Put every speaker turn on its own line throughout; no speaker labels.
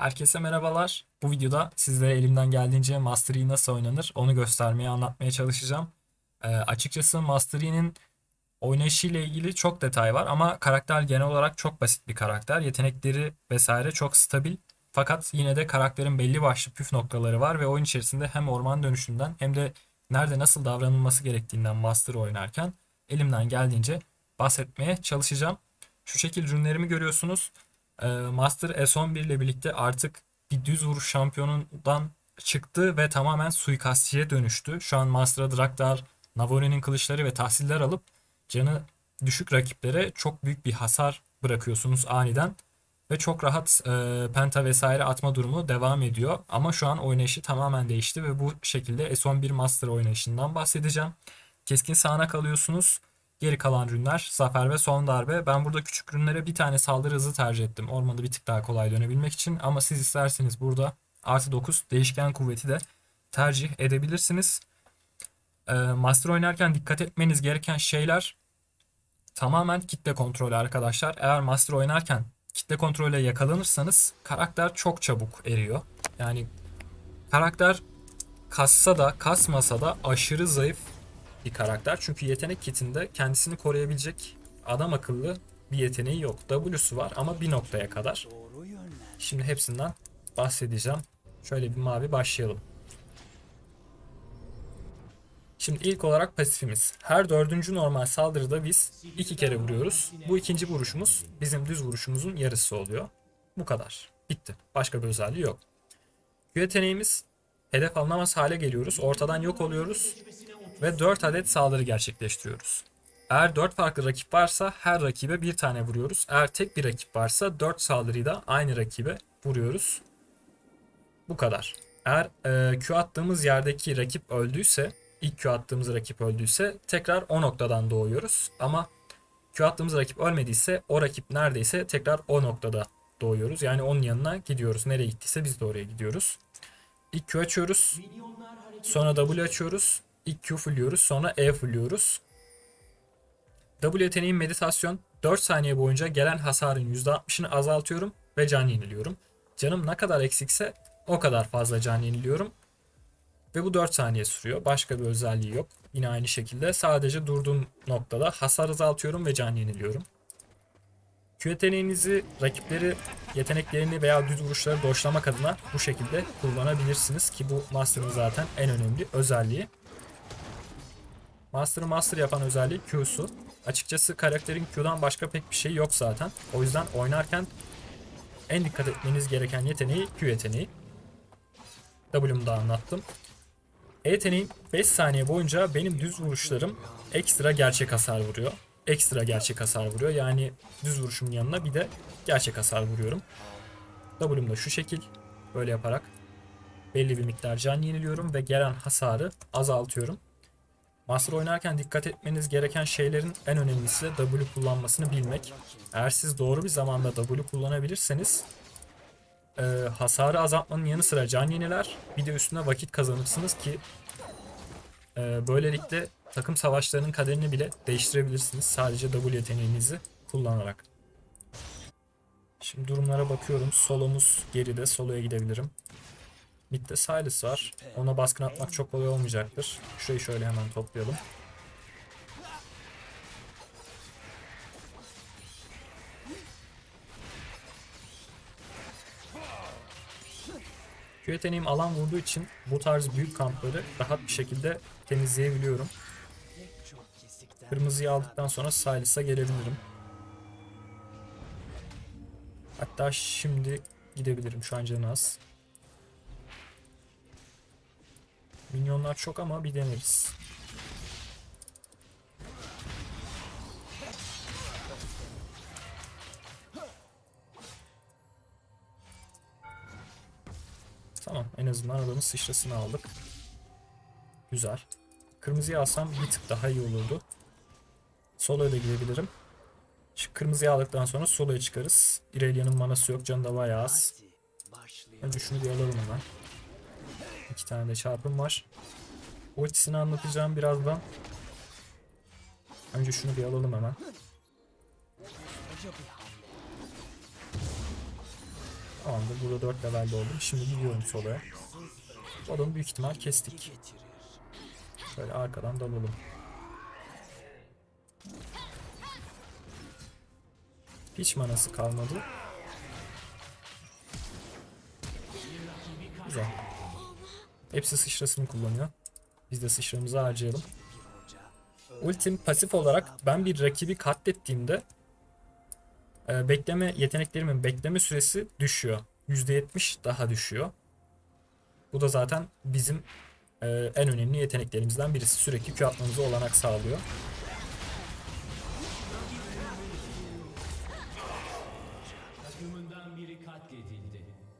Herkese merhabalar. Bu videoda sizlere elimden geldiğince Master Yi nasıl oynanır onu göstermeye, anlatmaya çalışacağım. Ee, açıkçası Master Yi'nin oynayışı ile ilgili çok detay var ama karakter genel olarak çok basit bir karakter. Yetenekleri vesaire çok stabil. Fakat yine de karakterin belli başlı püf noktaları var ve oyun içerisinde hem orman dönüşünden hem de nerede nasıl davranılması gerektiğinden Master oynarken elimden geldiğince bahsetmeye çalışacağım. Şu şekil ürünlerimi görüyorsunuz. Ee, Master S11 ile birlikte artık bir düz vuruş şampiyonundan çıktı ve tamamen suikastçiye dönüştü. Şu an Master'a Draktar, Navori'nin kılıçları ve tahsiller alıp canı düşük rakiplere çok büyük bir hasar bırakıyorsunuz aniden. Ve çok rahat e, penta vesaire atma durumu devam ediyor. Ama şu an oynayışı tamamen değişti ve bu şekilde S11 Master oynayışından bahsedeceğim. Keskin sağanak alıyorsunuz. Geri kalan rünler zafer ve son darbe. Ben burada küçük rünlere bir tane saldırı hızı tercih ettim. Ormanda bir tık daha kolay dönebilmek için. Ama siz isterseniz burada artı 9 değişken kuvveti de tercih edebilirsiniz. Ee, Master oynarken dikkat etmeniz gereken şeyler tamamen kitle kontrolü arkadaşlar. Eğer Master oynarken kitle kontrolüyle yakalanırsanız karakter çok çabuk eriyor. Yani karakter kassa da kasmasa da aşırı zayıf bir karakter. Çünkü yetenek kitinde kendisini koruyabilecek adam akıllı bir yeteneği yok. W'su var ama bir noktaya kadar. Şimdi hepsinden bahsedeceğim. Şöyle bir mavi başlayalım. Şimdi ilk olarak pasifimiz. Her dördüncü normal saldırıda biz iki kere vuruyoruz. Bu ikinci vuruşumuz bizim düz vuruşumuzun yarısı oluyor. Bu kadar. Bitti. Başka bir özelliği yok. Yeteneğimiz hedef alınamaz hale geliyoruz. Ortadan yok oluyoruz ve 4 adet saldırı gerçekleştiriyoruz. Eğer 4 farklı rakip varsa her rakibe bir tane vuruyoruz. Eğer tek bir rakip varsa 4 saldırıyı da aynı rakibe vuruyoruz. Bu kadar. Eğer e, Q attığımız yerdeki rakip öldüyse, ilk Q attığımız rakip öldüyse tekrar o noktadan doğuyoruz. Ama Q attığımız rakip ölmediyse o rakip neredeyse tekrar o noktada doğuyoruz. Yani onun yanına gidiyoruz. Nereye gittiyse biz de oraya gidiyoruz. İlk Q açıyoruz. Sonra W açıyoruz. İlk Q fulluyoruz. Sonra E fulluyoruz. W yeteneğim meditasyon. 4 saniye boyunca gelen hasarın %60'ını azaltıyorum ve can yeniliyorum. Canım ne kadar eksikse o kadar fazla can yeniliyorum. Ve bu 4 saniye sürüyor. Başka bir özelliği yok. Yine aynı şekilde sadece durduğum noktada hasar azaltıyorum ve can yeniliyorum. Q yeteneğinizi rakipleri yeteneklerini veya düz vuruşları doşlamak adına bu şekilde kullanabilirsiniz ki bu Master'ın zaten en önemli özelliği. Master'ı Master yapan özelliği Q'su. Açıkçası karakterin Q'dan başka pek bir şey yok zaten. O yüzden oynarken en dikkat etmeniz gereken yeteneği Q yeteneği. W'mu da anlattım. E yeteneğim 5 saniye boyunca benim düz vuruşlarım ekstra gerçek hasar vuruyor. Ekstra gerçek hasar vuruyor. Yani düz vuruşumun yanına bir de gerçek hasar vuruyorum. W'm da şu şekil. Böyle yaparak belli bir miktar can yeniliyorum ve gelen hasarı azaltıyorum. Master oynarken dikkat etmeniz gereken şeylerin en önemlisi W kullanmasını bilmek. Eğer siz doğru bir zamanda W kullanabilirseniz e, hasarı azaltmanın yanı sıra can yeniler bir de üstüne vakit kazanırsınız ki e, böylelikle takım savaşlarının kaderini bile değiştirebilirsiniz sadece W yeteneğinizi kullanarak. Şimdi durumlara bakıyorum. Solomuz geride. Solo'ya gidebilirim. Mid'de Silas var. Ona baskın atmak çok kolay olmayacaktır. Şurayı şöyle hemen toplayalım. Q yeteneğim alan vurduğu için bu tarz büyük kampları rahat bir şekilde temizleyebiliyorum. Kırmızıyı aldıktan sonra Silas'a gelebilirim. Hatta şimdi gidebilirim. Şu an canı az. Minyonlar çok ama bir deneriz. Tamam en azından adamın sıçrasını aldık. Güzel. Kırmızıyı alsam bir tık daha iyi olurdu. Solo'ya da gidebilirim. Şu kırmızıyı aldıktan sonra solo'ya çıkarız. İrelia'nın manası yok. Canı da bayağı az. Önce şunu bir alalım hemen. İki tane de çarpım var. Ultisini anlatacağım birazdan. Önce şunu bir alalım hemen. Tamamdır. Burada 4 levelde oldum. Şimdi gidiyorum soloya. Adamı büyük ihtimal kestik. Şöyle arkadan dalalım. Hiç manası kalmadı. Güzel. Hepsi sıçrasını kullanıyor. Biz de sıçramızı harcayalım. Ultim pasif olarak ben bir rakibi katlettiğimde e, bekleme yeteneklerimin bekleme süresi düşüyor. %70 daha düşüyor. Bu da zaten bizim e, en önemli yeteneklerimizden birisi. Sürekli Q atmamıza olanak sağlıyor.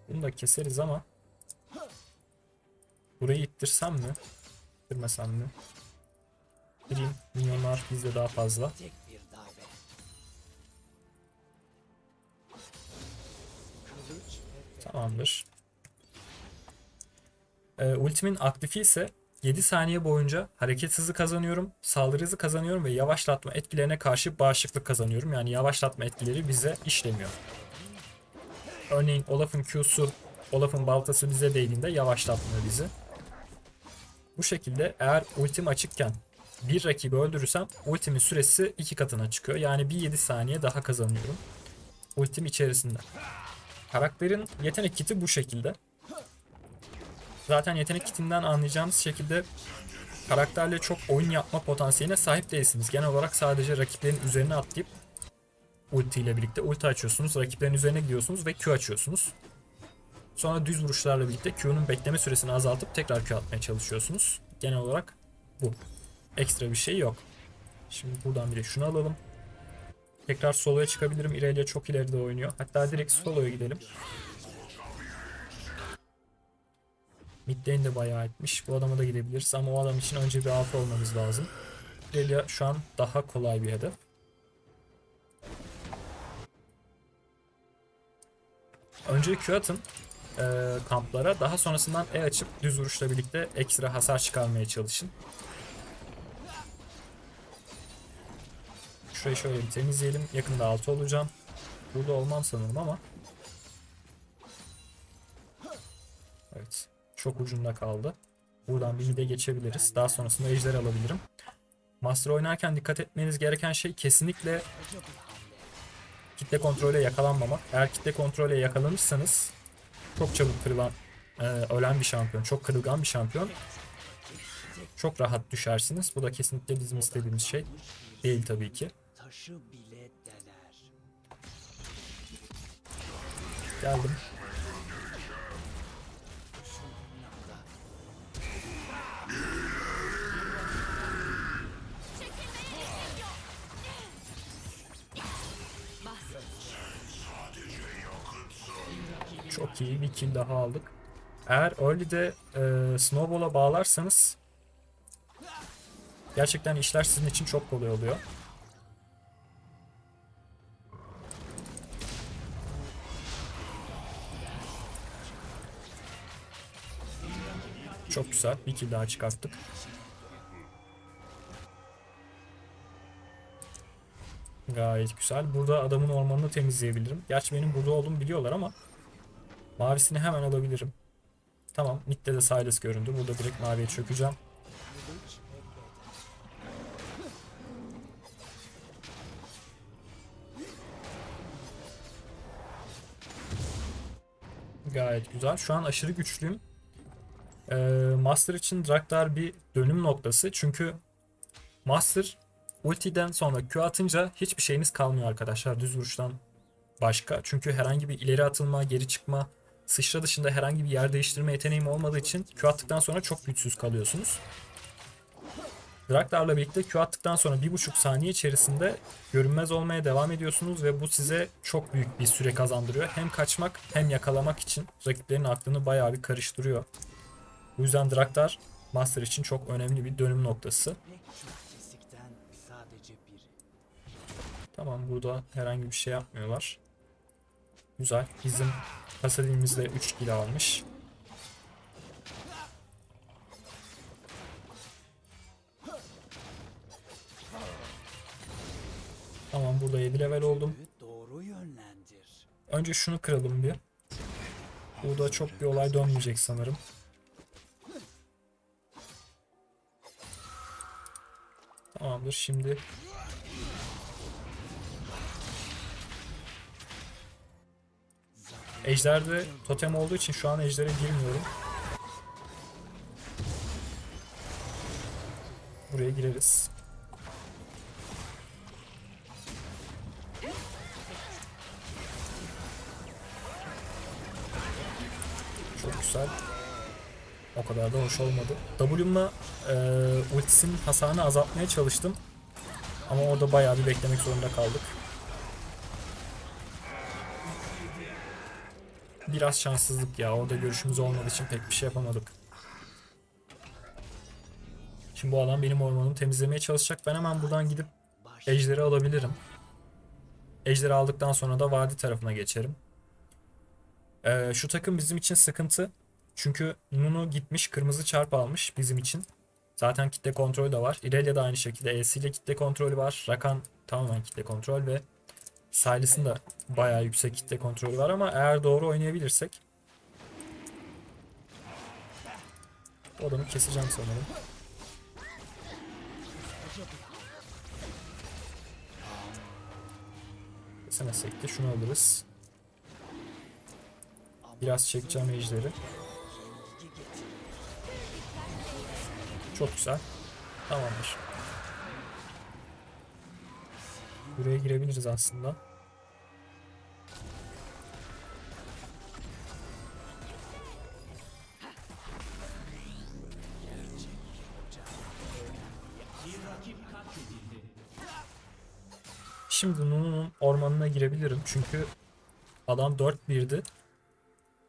Bunu da keseriz ama burayı ittirsem mi? İttirmesem mi? Gireyim. Minyonlar bizde daha fazla. Tamamdır. Ee, ultimin aktifi ise 7 saniye boyunca hareket hızı kazanıyorum, saldırı hızı kazanıyorum ve yavaşlatma etkilerine karşı bağışıklık kazanıyorum. Yani yavaşlatma etkileri bize işlemiyor. Örneğin Olaf'ın Q'su, Olaf'ın baltası bize değdiğinde yavaşlatmıyor bizi. Bu şekilde eğer ultim açıkken bir rakibi öldürürsem ultimin süresi iki katına çıkıyor. Yani bir 7 saniye daha kazanıyorum. Ultim içerisinde. Karakterin yetenek kiti bu şekilde. Zaten yetenek kitinden anlayacağımız şekilde karakterle çok oyun yapma potansiyeline sahip değilsiniz. Genel olarak sadece rakiplerin üzerine atlayıp ulti ile birlikte ulti açıyorsunuz. Rakiplerin üzerine gidiyorsunuz ve Q açıyorsunuz. Sonra düz vuruşlarla birlikte Q'nun bekleme süresini azaltıp tekrar Q atmaya çalışıyorsunuz. Genel olarak bu. Ekstra bir şey yok. Şimdi buradan bir de şunu alalım. Tekrar soloya çıkabilirim. İrelia çok ileride oynuyor. Hatta direkt soloya gidelim. Mid de bayağı etmiş. Bu adama da gidebiliriz ama o adam için önce bir alfa olmamız lazım. İrelia şu an daha kolay bir hedef. Önce Q atın eee, kamplara. Daha sonrasından E açıp düz vuruşla birlikte ekstra hasar çıkarmaya çalışın. Şurayı şöyle bir temizleyelim. Yakında altı olacağım. Burada olmam sanırım ama. Evet. Çok ucunda kaldı. Buradan bir mide geçebiliriz. Daha sonrasında ejder alabilirim. Master oynarken dikkat etmeniz gereken şey kesinlikle kitle kontrole yakalanmamak. Eğer kitle kontrole yakalanırsanız çok çabuk kırılan, e, ölen bir şampiyon, çok kırılgan bir şampiyon. Çok rahat düşersiniz. Bu da kesinlikle bizim istediğimiz şey değil tabii ki. Geldim. Çok iyi bir kill daha aldık. Eğer early'de e, snowball'a bağlarsanız gerçekten işler sizin için çok kolay oluyor. Çok güzel. Bir kill daha çıkarttık. Gayet güzel. Burada adamın ormanını temizleyebilirim. Gerçi benim burada olduğumu biliyorlar ama mavisini hemen alabilirim. Tamam. Mid'de de Silas göründü. Burada direkt maviye çökeceğim. Gayet güzel. Şu an aşırı güçlüyüm. Ee, Master için Draktar bir dönüm noktası. Çünkü Master ultiden sonra Q atınca hiçbir şeyiniz kalmıyor arkadaşlar düz vuruştan başka. Çünkü herhangi bir ileri atılma, geri çıkma, sıçra dışında herhangi bir yer değiştirme yeteneğim olmadığı için Q attıktan sonra çok güçsüz kalıyorsunuz. Draktar'la birlikte Q attıktan sonra 1.5 saniye içerisinde görünmez olmaya devam ediyorsunuz ve bu size çok büyük bir süre kazandırıyor. Hem kaçmak hem yakalamak için rakiplerin aklını bayağı bir karıştırıyor. Bu yüzden Draktar Master için çok önemli bir dönüm noktası. Tamam burada herhangi bir şey yapmıyorlar. Güzel. Bizim Pasadin'imiz de 3 kill almış. Tamam burada 7 level oldum. Önce şunu kıralım bir. Burada çok bir olay dönmeyecek sanırım. Tamamdır şimdi Ejder'de totem olduğu için şu an ejdere girmiyorum. Buraya gireriz. Çok güzel. O kadar da hoş olmadı. W'mla e, ultisinin hasarını azaltmaya çalıştım. Ama orada bayağı bir beklemek zorunda kaldık. Biraz şanssızlık ya. Orada görüşümüz olmadığı için pek bir şey yapamadık. Şimdi bu adam benim ormanımı temizlemeye çalışacak. Ben hemen buradan gidip Ejderi alabilirim. Ejderi aldıktan sonra da vadi tarafına geçerim. Ee, şu takım bizim için sıkıntı. Çünkü Nunu gitmiş kırmızı çarp almış bizim için. Zaten kitle kontrolü de var. Irelia da aynı şekilde ile kitle kontrolü var. Rakan tamamen kitle kontrol ve Silas'ın da bayağı yüksek kitle kontrolü var ama eğer doğru oynayabilirsek bu adamı keseceğim sanırım. Kesemezsek de şunu alırız. Biraz çekeceğim
getir.
Çok güzel. Tamamdır. Buraya girebiliriz aslında. Şimdi Nunu'nun ormanına girebilirim çünkü adam 4-1'di.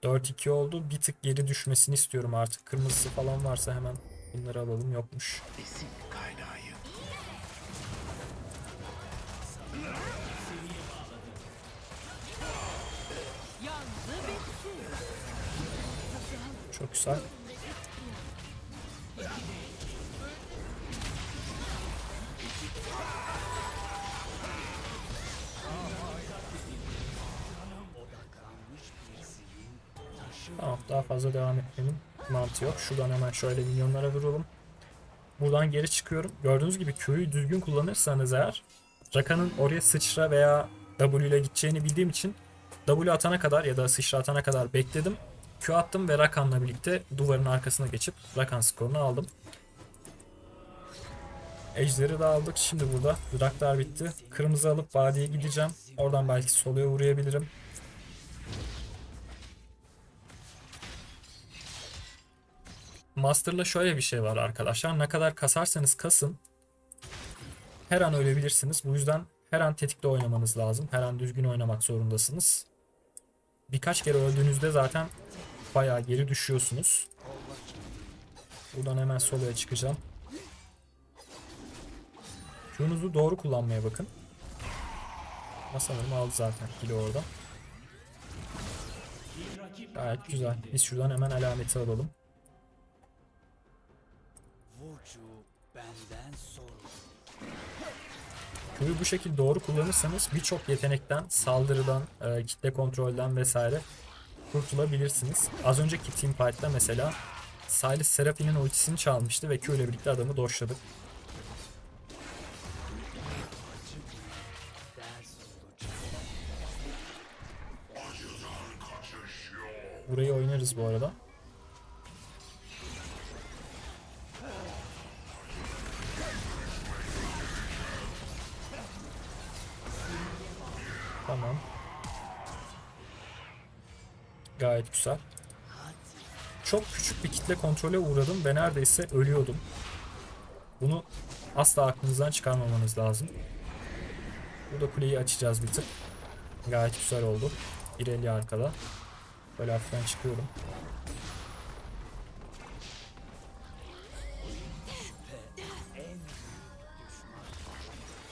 4-2 oldu. Bir tık geri düşmesini istiyorum artık. Kırmızısı falan varsa hemen bunları alalım. Yokmuş.
Besin
Çok güzel. Tamam daha fazla devam etmenin mantığı yok. Şuradan hemen şöyle minyonlara vuralım. Buradan geri çıkıyorum. Gördüğünüz gibi Q'yu düzgün kullanırsanız eğer Rakan'ın oraya sıçra veya W ile gideceğini bildiğim için W atana kadar ya da sıçra atana kadar bekledim. Q attım ve Rakan'la birlikte duvarın arkasına geçip Rakan skorunu aldım. Ejder'i de aldık. Şimdi burada Draktar bitti. Kırmızı alıp vadiye gideceğim. Oradan belki soluya uğrayabilirim. Master'la şöyle bir şey var arkadaşlar. Ne kadar kasarsanız kasın. Her an ölebilirsiniz. Bu yüzden her an tetikte oynamanız lazım. Her an düzgün oynamak zorundasınız. Birkaç kere öldüğünüzde zaten bayağı geri düşüyorsunuz. Buradan hemen soloya çıkacağım. Q'nuzu doğru kullanmaya bakın. Ama aldı zaten kilo orada. Gayet güzel. Biz şuradan hemen alameti alalım. Q'yu bu şekilde doğru kullanırsanız birçok yetenekten, saldırıdan, e, kitle kontrolden vesaire kurtulabilirsiniz. Az önceki teamfight'ta mesela Silas Seraphine ultisini çalmıştı ve Q ile birlikte adamı doşladık. Burayı oynarız bu arada. Gayet güzel. Çok küçük bir kitle kontrole uğradım ve neredeyse ölüyordum. Bunu asla aklınızdan çıkarmamanız lazım. Burada kuleyi açacağız bir tık. Gayet güzel oldu. İrelia arkada. Böyle hafiften çıkıyorum.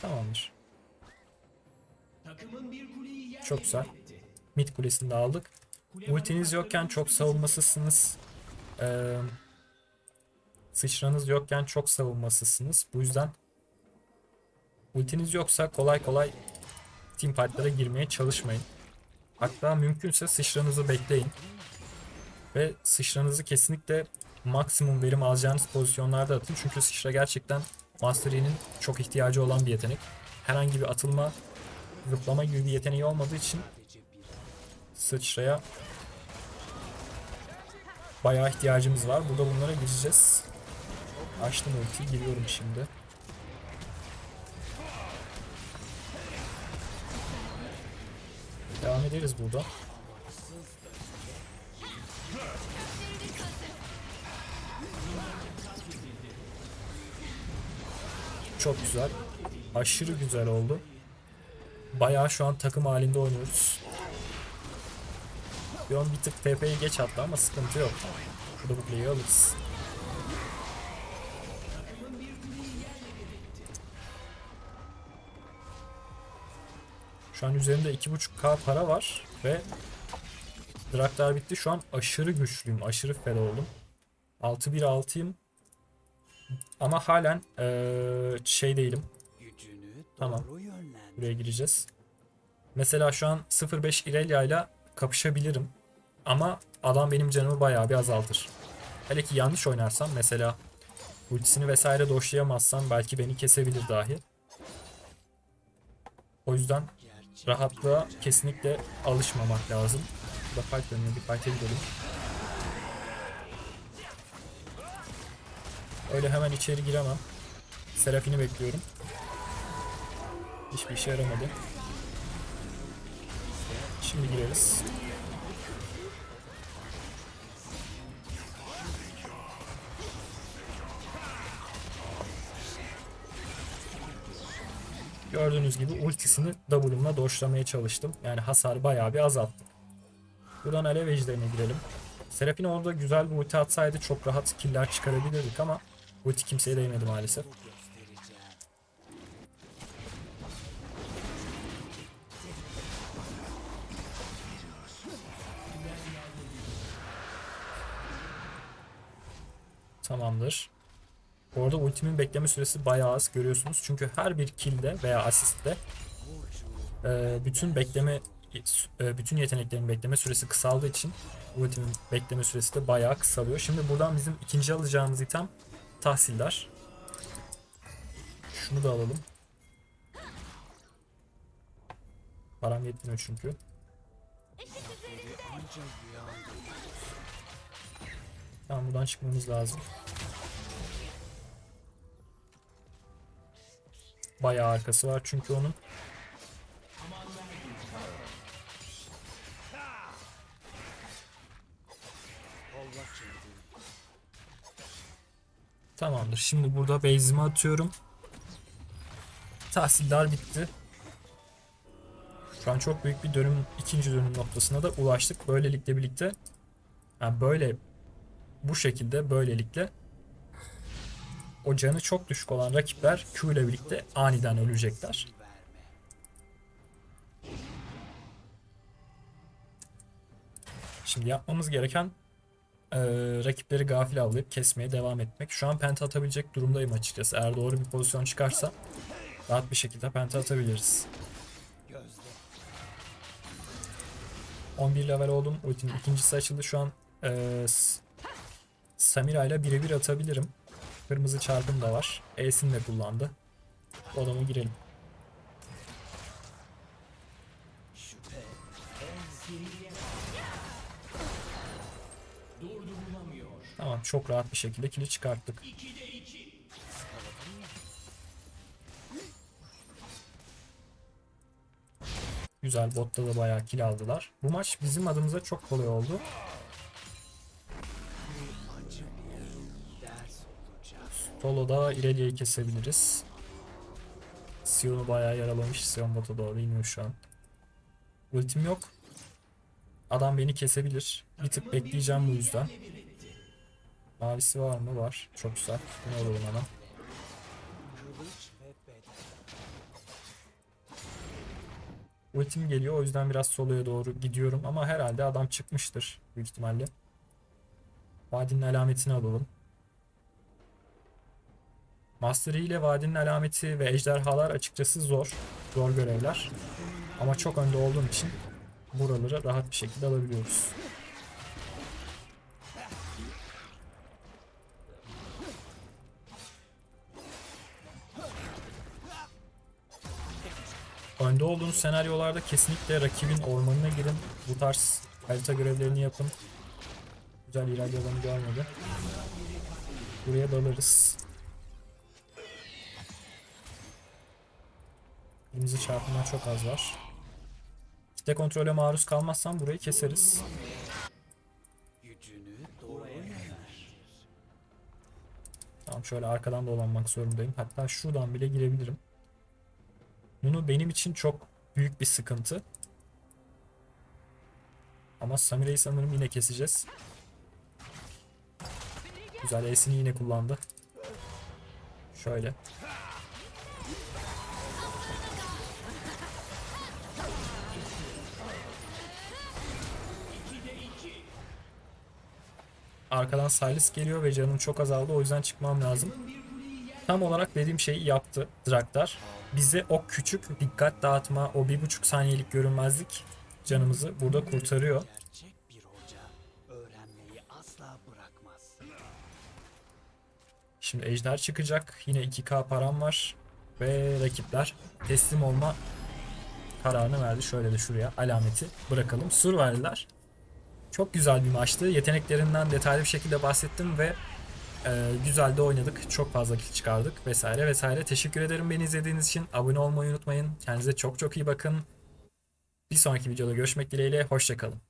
Tamamdır. Çok güzel. Mid kulesini de aldık. Ultiniz yokken çok savunmasızsınız. Ee, sıçranız yokken çok savunmasızsınız. Bu yüzden ultiniz yoksa kolay kolay team fight'lara girmeye çalışmayın. Hatta mümkünse sıçranızı bekleyin. Ve sıçranızı kesinlikle maksimum verim alacağınız pozisyonlarda atın. Çünkü sıçra gerçekten Master Yi'nin çok ihtiyacı olan bir yetenek. Herhangi bir atılma, zıplama gibi bir yeteneği olmadığı için sıçraya bayağı ihtiyacımız var. Burada bunlara gireceğiz. Açtım ultiyi, giriyorum şimdi. Devam ederiz burada. Çok güzel. Aşırı güzel oldu. Bayağı şu an takım halinde oynuyoruz. Yon bir tık TP'yi geç attı ama sıkıntı yok. Burada bu play'i alırız. Şu an üzerinde 2.5k para var ve Draktar bitti. Şu an aşırı güçlüyüm. Aşırı fed oldum. 6-1-6'yım. Ama halen eee, şey değilim. Tamam. Buraya gireceğiz. Mesela şu an 05 Irelia ile kapışabilirim. Ama adam benim canımı bayağı bir azaltır. Hele ki yanlış oynarsam mesela ultisini vesaire doşlayamazsam belki beni kesebilir dahi. O yüzden rahatlığa kesinlikle alışmamak lazım. Burada fight dönüyor bir fight'e gidelim. Öyle hemen içeri giremem. Serafini bekliyorum. Hiçbir işe yaramadı. Şimdi gireriz. Gördüğünüz gibi ultisini W'mla doşlamaya çalıştım. Yani hasar bayağı bir azalttım. Buradan alev ejderine girelim. Serafin orada güzel bir ulti atsaydı çok rahat killer çıkarabilirdik ama ulti kimseye değmedi maalesef.
Bu.
Orada ultimin bekleme süresi bayağı az görüyorsunuz. Çünkü her bir killde veya asistte e, bütün bekleme e, bütün yeteneklerin bekleme süresi kısaldığı için ultimin bekleme süresi de bayağı kısalıyor. Şimdi buradan bizim ikinci alacağımız item tahsildar. Şunu da alalım. Param yetmiyor çünkü. Tamam buradan çıkmamız lazım. Bayağı arkası var çünkü onun. Tamamdır. Şimdi burada base'imi atıyorum. Tahsildar bitti. Şu an çok büyük bir dönüm, ikinci dönüm noktasına da ulaştık. Böylelikle birlikte yani böyle bu şekilde böylelikle o canı çok düşük olan rakipler Q ile birlikte aniden ölecekler. Şimdi yapmamız gereken eee, rakipleri gafil avlayıp kesmeye devam etmek. Şu an penta atabilecek durumdayım açıkçası. Eğer doğru bir pozisyon çıkarsa rahat bir şekilde penta atabiliriz.
Gözle.
11 level oldum. Ultimin ikincisi açıldı. Şu an S- Samira ile birebir atabilirim. Kırmızı çarpım da var. E'sini de kullandı. O adama girelim. Tamam çok rahat bir şekilde kili çıkarttık. Güzel botta da bayağı kill aldılar. Bu maç bizim adımıza çok kolay oldu.
Olacak.
Solo'da Irelia'yı kesebiliriz. Sion'u bayağı yaralamış. Sion bota doğru iniyor şu an. Ultim yok. Adam beni kesebilir. Bir tık bekleyeceğim bu yüzden. Mavisi var mı? Var. Çok güzel. Bunu alalım hemen. Ultim geliyor o yüzden biraz soloya doğru gidiyorum ama herhalde adam çıkmıştır büyük ihtimalle. Vadinin alametini alalım. Master ile Vadinin Alameti ve Ejderhalar açıkçası zor. Zor görevler. Ama çok önde olduğum için buraları rahat bir şekilde alabiliyoruz. Önde olduğunuz senaryolarda kesinlikle rakibin ormanına girin. Bu tarz harita görevlerini yapın. Güzel ilerliyor görmedi. Buraya dalarız. Elimizi çarpımdan çok az var. Kitle kontrole maruz kalmazsam burayı keseriz. Tamam şöyle arkadan dolanmak zorundayım. Hatta şuradan bile girebilirim. Bunu benim için çok büyük bir sıkıntı. Ama Samira'yı sanırım yine keseceğiz. Güzel E'sini yine kullandı. Şöyle. Arkadan Sylas geliyor ve canım çok azaldı. O yüzden çıkmam lazım. Tam olarak dediğim şeyi yaptı Draktar. Bize o küçük dikkat dağıtma, o bir buçuk saniyelik görünmezlik canımızı burada kurtarıyor. Şimdi ejder çıkacak. Yine 2k param var. Ve rakipler teslim olma kararını verdi. Şöyle de şuraya alameti bırakalım. Sur verdiler. Çok güzel bir maçtı. Yeteneklerinden detaylı bir şekilde bahsettim ve e, güzel de oynadık. Çok fazla kill çıkardık vesaire vesaire. Teşekkür ederim beni izlediğiniz için. Abone olmayı unutmayın. Kendinize çok çok iyi bakın. Bir sonraki videoda görüşmek dileğiyle. Hoşçakalın.